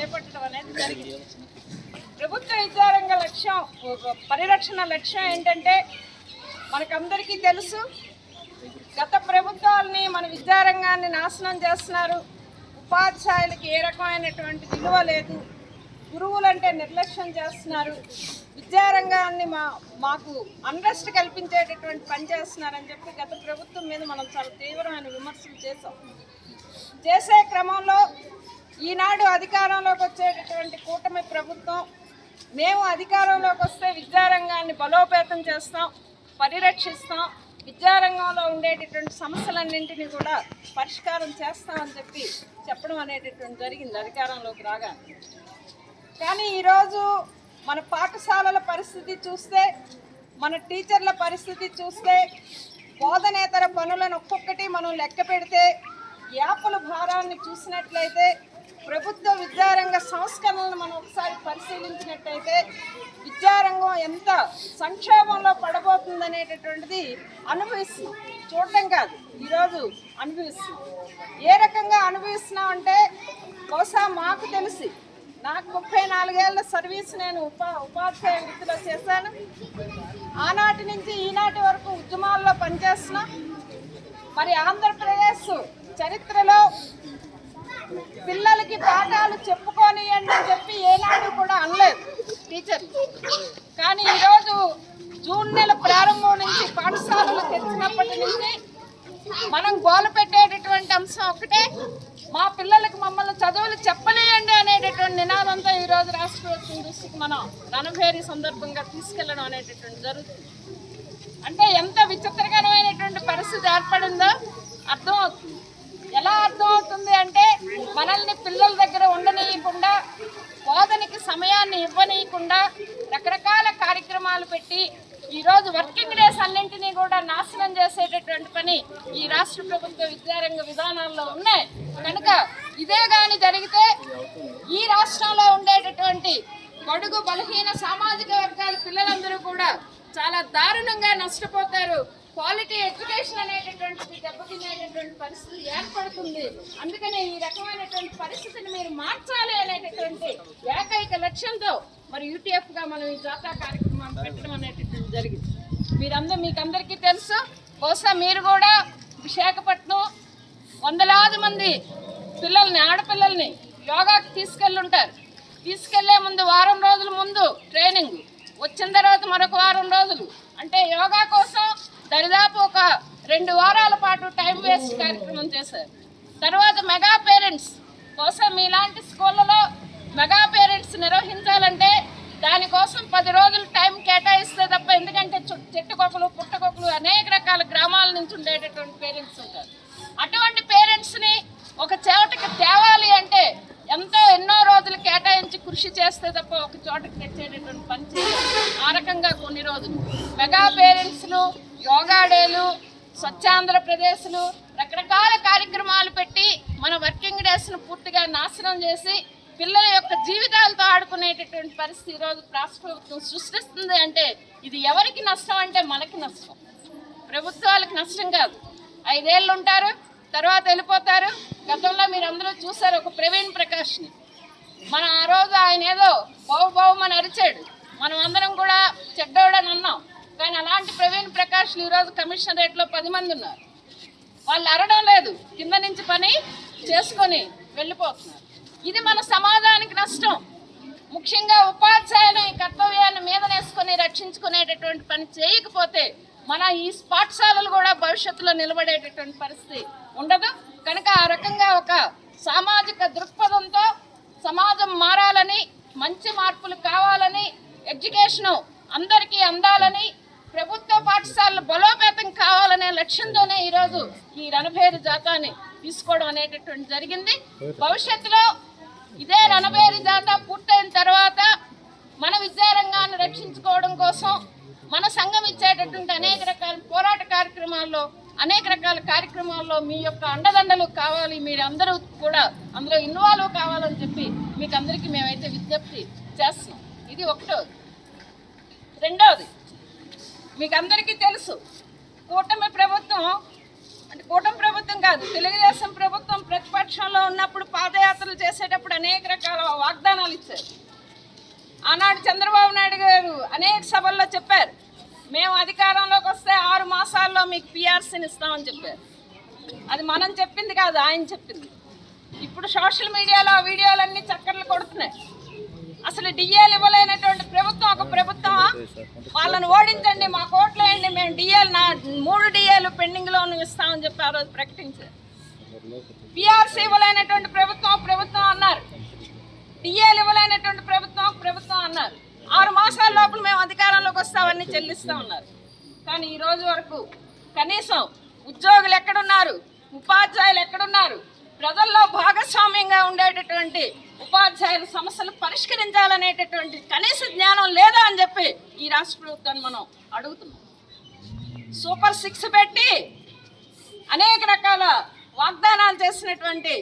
చేపట్టడం అనేది జరిగింది. ప్రభుత్వ విద్యారంగ లక్ష్యం పరిరక్షణ లక్ష్యం ఏంటంటే మనకందరికీ తెలుసు గత ప్రభుత్వాలని మన విద్యారంగాన్ని నాశనం చేస్తున్నారు. ఉపాధ్యాయులకి ఏ రకమైనటువంటి విలువ లేదు. గురువులంటే నిర్లక్ష్యం చేస్తున్నారు. విద్యారంగాన్ని మా మాకు అన్రెస్ట్ కల్పించేటటువంటి పని చేస్తున్నారని చెప్పి గత ప్రభుత్వం మీద మనం చాలా తీవ్రమైన విమర్శలు చేసాం చేసే క్రమంలో ఈనాడు అధికారంలోకి వచ్చేటటువంటి కూటమి ప్రభుత్వం మేము అధికారంలోకి వస్తే విద్యారంగాన్ని బలోపేతం చేస్తాం పరిరక్షిస్తాం విద్యారంగంలో ఉండేటటువంటి సమస్యలన్నింటినీ కూడా పరిష్కారం చేస్తామని చెప్పి చెప్పడం అనేటటువంటి జరిగింది అధికారంలోకి రాగా కానీ ఈరోజు మన పాఠశాలల పరిస్థితి చూస్తే మన టీచర్ల పరిస్థితి చూస్తే బోధనేతర పనులను ఒక్కొక్కటి మనం లెక్క పెడితే యాపల భారాన్ని చూసినట్లయితే ప్రభుత్వ విద్యారంగ సంస్కరణలను మనం ఒకసారి పరిశీలించినట్టయితే విద్యారంగం ఎంత సంక్షోభంలో పడబోతుందనేటటువంటిది అనుభవిస్తున్నాం. చూడటం కాదు ఈరోజు అనుభవిస్తున్నాం. ఏ రకంగా అనుభవిస్తున్నాం అంటే బహుశా మాకు తెలిసి నాకు ముప్పై నాలుగేళ్ళ సర్వీస్ నేను ఉపా ఉపాధ్యాయ వృత్తిలో చేశాను. ఆనాటి నుంచి ఈనాటి వరకు ఉద్యమాల్లో పనిచేస్తున్నా. మరి ఆంధ్రప్రదేశ్ చరిత్రలో పిల్లలకి పాఠాలు చెప్పుకోనియండి అని చెప్పి ఏనాడు కూడా అనలేదు టీచర్. కానీ ఈరోజు జూన్ నెల ప్రారంభం నుంచి పాఠశాలలు తెచ్చినప్పటి నుంచి మనం గోలు పెట్టేటటువంటి అంశం ఒకటే. మా పిల్లలకు మమ్మల్ని చదువులు చెప్పలేయండి అనేటటువంటి నినాదంతో ఈరోజు రాష్ట్ర ప్రభుత్వం దృష్టికి మనం రణభేరి సందర్భంగా తీసుకెళ్ళడం అనేటటువంటి జరుగుతుంది. అంటే ఎంత విచిత్రకరమైనటువంటి పరిస్థితి ఏర్పడిందో మనల్ని పిల్లల దగ్గర ఉండనీయకుండా బోధనకి సమయాన్ని ఇవ్వనీయకుండా రకరకాల కార్యక్రమాలు పెట్టి ఈరోజు వర్కింగ్ డేస్ అన్నింటినీ కూడా నాశనం చేసేటటువంటి పని ఈ రాష్ట్ర ప్రభుత్వ విద్యారంగ విధానాల్లో ఉన్నాయి. కనుక ఇదే కానీ జరిగితే ఈ రాష్ట్రంలో ఉండేటటువంటి బడుగు బలహీన సామాజిక వర్గాల పిల్లలందరూ కూడా చాలా దారుణంగా నష్టపోతారు. క్వాలిటీ ఎడ్యుకేషన్ అనేటటువంటిది దెబ్బతినేటటువంటి పరిస్థితి ఏర్పడుతుంది. అందుకనే ఈ రకమైనటువంటి పరిస్థితిని మీరు మార్చాలి అనేటటువంటి ఏకైక లక్ష్యంతో మరి యూటీఎఫ్గా మనం ఈ జాతా కార్యక్రమం పెట్టడం అనేటటువంటి జరిగింది. మీరందరూ మీకు అందరికీ తెలుసు బహుశా మీరు కూడా విశాఖపట్నం వందలాది మంది పిల్లల్ని ఆడపిల్లల్ని యోగాకి తీసుకెళ్ళుంటారు. తీసుకెళ్ళే ముందు వారం రోజుల ముందు ట్రైనింగ్ వచ్చిన తర్వాత మరొక వారం రోజులు. అంటే యోగా కోసం దరిదాపు ఒక రెండు వారాల పాటు టైం వేస్ట్ కార్యక్రమం చేశారు. తర్వాత మెగా పేరెంట్స్ కోసం ఇలాంటి స్కూళ్ళలో మెగా పేరెంట్స్ నిర్వహించాలంటే దానికోసం పది రోజులు టైం కేటాయిస్తే తప్ప ఎందుకంటే చెట్టుకొకలు పుట్టకొకలు అనేక రకాల గ్రామాల నుంచి ఉండేటటువంటి పేరెంట్స్ ఉంటారు. అటువంటి పేరెంట్స్ని ఒక చోటకి తేవాలి అంటే ఎంతో ఎన్నో రోజులు కేటాయించి కృషి చేస్తే తప్ప ఒక చోటకి తెచ్చేటటువంటి పని చేయాలి ఆ రకంగా కొన్ని రోజులు. మెగా పేరెంట్స్ను యోగా డేలు స్వచ్ఛాంధ్రప్రదేశ్లు రకరకాల కార్యక్రమాలు పెట్టి మన వర్కింగ్ డేస్ను పూర్తిగా నాశనం చేసి పిల్లల యొక్క జీవితాలతో ఆడుకునేటటువంటి పరిస్థితి ఈరోజు రాష్ట్ర ప్రభుత్వం సృష్టిస్తుంది అంటే ఇది ఎవరికి నష్టం అంటే మనకి నష్టం. ప్రభుత్వాలకు నష్టం కాదు. ఐదేళ్ళు ఉంటారు తర్వాత వెళ్ళిపోతారు. గతంలో మీరు అందరూ చూశారు ఒక ప్రవీణ్ ప్రకాష్ని. మనం ఆ రోజు ఆయన ఏదో బావు మన అరిచాడు. మనం అందరం కూడా చెడ్డోడని అన్నాం. ప్రకాష్లు ఈరోజు కమిషనరేట్లో పది మంది ఉన్నారు. వాళ్ళు అరడం లేదు. కింద నుంచి పని చేసుకొని వెళ్ళిపోతున్నారు. ఇది మన సమాజానికి నష్టం. ముఖ్యంగా ఉపాధ్యాయులు ఈ కర్తవ్యాన్ని మీదనేసుకొని రక్షించుకునేటటువంటి పని చేయకపోతే మన ఈ పాఠశాలలు కూడా భవిష్యత్తులో నిలబడేటటువంటి పరిస్థితి ఉండదు. కనుక ఆ రకంగా ఒక సామాజిక దృక్పథంతో సమాజం మారాలని మంచి మార్పులు కావాలని ఎడ్యుకేషన్ అందరికీ అందాలని ప్రభుత్వ పాఠశాలలు బలోపేతం కావాలనే లక్ష్యంతోనే ఈరోజు ఈ రణభేరి జాతాని తీసుకోవడం అనేటటువంటి జరిగింది. భవిష్యత్తులో ఇదే రణభేరి జాతా పూర్తయిన తర్వాత మన విద్యారంగాన్ని రక్షించుకోవడం కోసం మన సంఘం ఇచ్చేటటువంటి అనేక రకాల పోరాట కార్యక్రమాల్లో అనేక రకాల కార్యక్రమాల్లో మీ యొక్క అండదండలు కావాలి మీరు అందరూ కూడా అందులో ఇన్వాల్వ్ కావాలని చెప్పి మీకు అందరికీ మేమైతే విజ్ఞప్తి చేస్తున్నాం. ఇది ఒకటోది. రెండవది మీకు అందరికీ తెలుసు. కూటమి ప్రభుత్వం అంటే కూటమి ప్రభుత్వం కాదు తెలుగుదేశం ప్రభుత్వం ప్రతిపక్షంలో ఉన్నప్పుడు పాదయాత్రలు చేసేటప్పుడు అనేక రకాల వాగ్దానాలు ఇచ్చారు. ఆనాడు చంద్రబాబు నాయుడు గారు అనేక సభల్లో చెప్పారు. మేము అధికారంలోకి వస్తే ఆరు మాసాల్లో మీకు పిఆర్సీని ఇస్తామని చెప్పారు. అది మనం చెప్పింది కాదు ఆయన చెప్పింది. ఇప్పుడు సోషల్ మీడియాలో వీడియోలన్నీ చక్కర్లు కొడుతున్నాయి. అసలు డిఏలు ఇవ్వలేనటువంటి ప్రభుత్వం ఒక ప్రభుత్వం వాళ్ళని ఓడించండి మా కోట్లు వేయండి మేము డిఏలు నా మూడు డిఏలు పెండింగ్లో ఇస్తామని చెప్పి ఆ రోజు ప్రకటించారు. పిఆర్సీ ఇవ్వలేనటువంటి ప్రభుత్వం ప్రభుత్వం అన్నారు. డిఏలు ఇవ్వలేనటువంటి ప్రభుత్వం ప్రభుత్వం అన్నారు. ఆరు మాసాల లోపల మేము అధికారంలోకి వస్తామని చెల్లిస్తా ఉన్నారు. కానీ ఈ రోజు వరకు కనీసం ఉద్యోగులు ఎక్కడున్నారు ఉపాధ్యాయులు ఎక్కడున్నారు ప్రజల్లో భాగస్వామ్యంగా ఉండేటటువంటి ఉపాధ్యాయుల సమస్యలు పరిష్కరించాలనేటటువంటి కనీస జ్ఞానం లేదా అని చెప్పి ఈ రాష్ట్ర ప్రభుత్వాన్ని మనం అడుగుతున్నాం. సూపర్ సిక్స్ పెట్టి అనేక రకాల వాగ్దానాలు చేసినటువంటి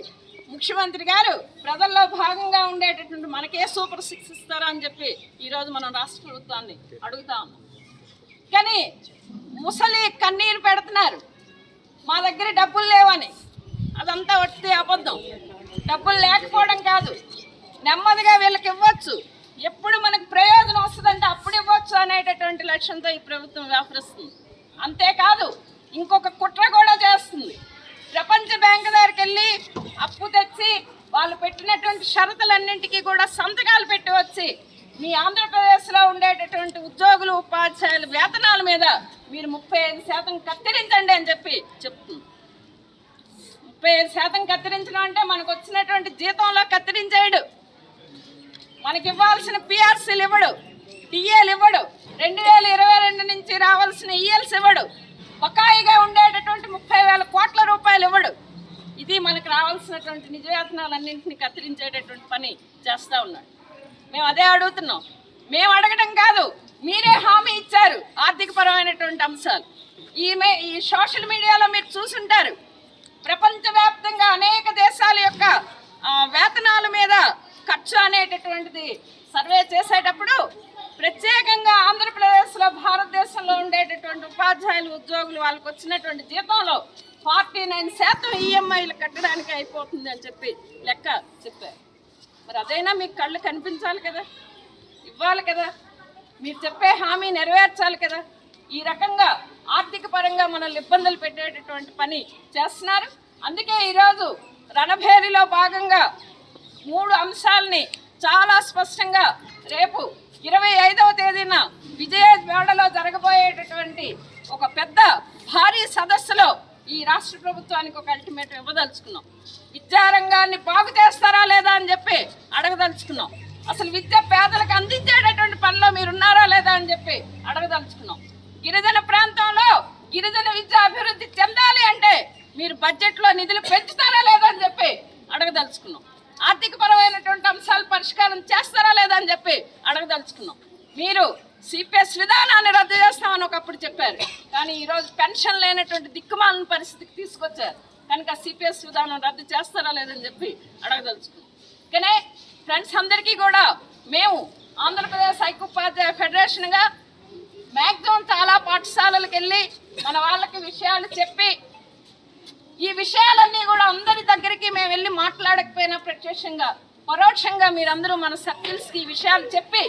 ముఖ్యమంత్రి గారు ప్రజల్లో భాగంగా ఉండేటటువంటి మనకే సూపర్ సిక్స్ ఇస్తారా అని చెప్పి ఈరోజు మనం రాష్ట్ర ప్రభుత్వాన్ని అడుగుతా ఉన్నాం. కానీ ముసలి కన్నీరు పెడుతున్నారు. మా దగ్గర డబ్బులు లేవని. అదంతా వట్టి అబద్ధం. డబ్బులు లేకపోవడం కాదు. నెమ్మదిగా వీళ్ళకి ఇవ్వచ్చు. ఎప్పుడు మనకు ప్రయోజనం వస్తుందంటే అప్పుడు ఇవ్వచ్చు అనేటటువంటి లక్ష్యంతో ఈ ప్రభుత్వం వ్యవహరిస్తుంది. అంతేకాదు ఇంకొక కుట్ర కూడా చేస్తుంది. ప్రపంచ బ్యాంకు దగ్గరికి వెళ్ళి అప్పు తెచ్చి వాళ్ళు పెట్టినటువంటి షరతులన్నింటికీ కూడా సంతకాలు పెట్టి వచ్చి మీ ఆంధ్రప్రదేశ్లో ఉండేటటువంటి ఉద్యోగులు ఉపాధ్యాయుల వేతనాల మీద మీరు ముప్పై శాతం కత్తిరించండి అని చెప్పి చెప్తుంది. ముప్పై ఐదు శాతం కత్తిరించడం అంటే మనకు వచ్చినటువంటి జీతంలో కత్తిరించేయడు. మనకి ఇవ్వాల్సిన పిఆర్సీలు ఇవ్వడు. టీఏలు ఇవ్వడు. రెండు వేల ఇరవై రెండు నుంచి రావాల్సిన e ఈఎల్స్ ఇవ్వడు. బకాయిగా ఉండేటటువంటి ముప్పై వేల కోట్ల రూపాయలు ఇవ్వడు. ఇది మనకు రావాల్సినటువంటి నిజవేతనాలన్నింటినీ కత్తిరించేటటువంటి పని చేస్తూ ఉన్నాడు. మేము అదే అడుగుతున్నాం. మేము అడగడం కాదు మీరే హామీ ఇచ్చారు ఆర్థిక పరమైనటువంటి అంశాలు ఈమె ఈ సోషల్ మీడియాలో మీరు చూసుంటారు. ప్రపంచవ్యాప్తంగా అనేక దేశాల యొక్క వేతనాల మీద ఖర్చు అనేటటువంటిది సర్వే చేసేటప్పుడు ప్రత్యేకంగా ఆంధ్రప్రదేశ్లో భారతదేశంలో ఉండేటటువంటి ఉపాధ్యాయులు ఉద్యోగులు వాళ్ళకి వచ్చినటువంటి జీతంలో ఫార్టీ నైన్ శాతం ఈఎంఐలు కట్టడానికి అయిపోతుంది అని చెప్పి లెక్క చెప్పారు. మరి అదైనా మీకు కళ్ళు కనిపించాలి కదా? ఇవ్వాలి కదా? మీరు చెప్పే హామీ నెరవేర్చాలి కదా? ఈ రకంగా ఆర్థిక పరంగా మనల్ని ఇబ్బందులు పెట్టేటటువంటి పని చేస్తున్నారు. అందుకే ఈరోజు రణభేరిలో భాగంగా మూడు అంశాలని చాలా స్పష్టంగా రేపు ఇరవై ఐదవ తేదీన విజయవాడలో జరగబోయేటటువంటి ఒక పెద్ద భారీ సదస్సులో ఈ రాష్ట్ర ప్రభుత్వానికి ఒక అల్టిమేటం ఇవ్వదలుచుకున్నాం. విద్యారంగాన్ని బాగు చేస్తారా లేదా అని చెప్పి అడగదలుచుకున్నాం. అసలు విద్య పేదలకు అందించేటటువంటి పనిలో మీరు ఉన్నారా లేదా అని చెప్పి అడగదలుచుకున్నాం. గిరిజన విద్య అభివృద్ధి చెందాలి అంటే మీరు బడ్జెట్లో నిధులు పెంచుతారా లేదా అని చెప్పి అడగదలుచుకున్నాం. ఆర్థిక పరమైనటువంటి అంశాలు పరిష్కారం చేస్తారా లేదా అని చెప్పి అడగదలుచుకున్నాం. మీరు సిపిఎస్ విధానాన్ని రద్దు చేస్తామని ఒకప్పుడు చెప్పారు. కానీ ఈరోజు పెన్షన్ లేనటువంటి దిక్కుమాలిన పరిస్థితికి తీసుకొచ్చారు. కనుక సిపిఎస్ విధానం రద్దు చేస్తారా లేదని చెప్పి అడగదలుచుకున్నాం. కానీ ఫ్రెండ్స్ అందరికీ కూడా మేము ఆంధ్రప్రదేశ్ ఐక్యోపాధ్యాయ ఫెడరేషన్గా మ్యాక్సిమం చాలా పాఠశాలలకు వెళ్ళి మన వాళ్ళకి విషయాలు చెప్పి ఈ విషయాలన్నీ కూడా అందరి దగ్గరికి మేము వెళ్ళి మాట్లాడకపోయినా ప్రత్యక్షంగా పరోక్షంగా మీరందరూ మన సర్కిల్స్కి ఈ విషయాలు చెప్పి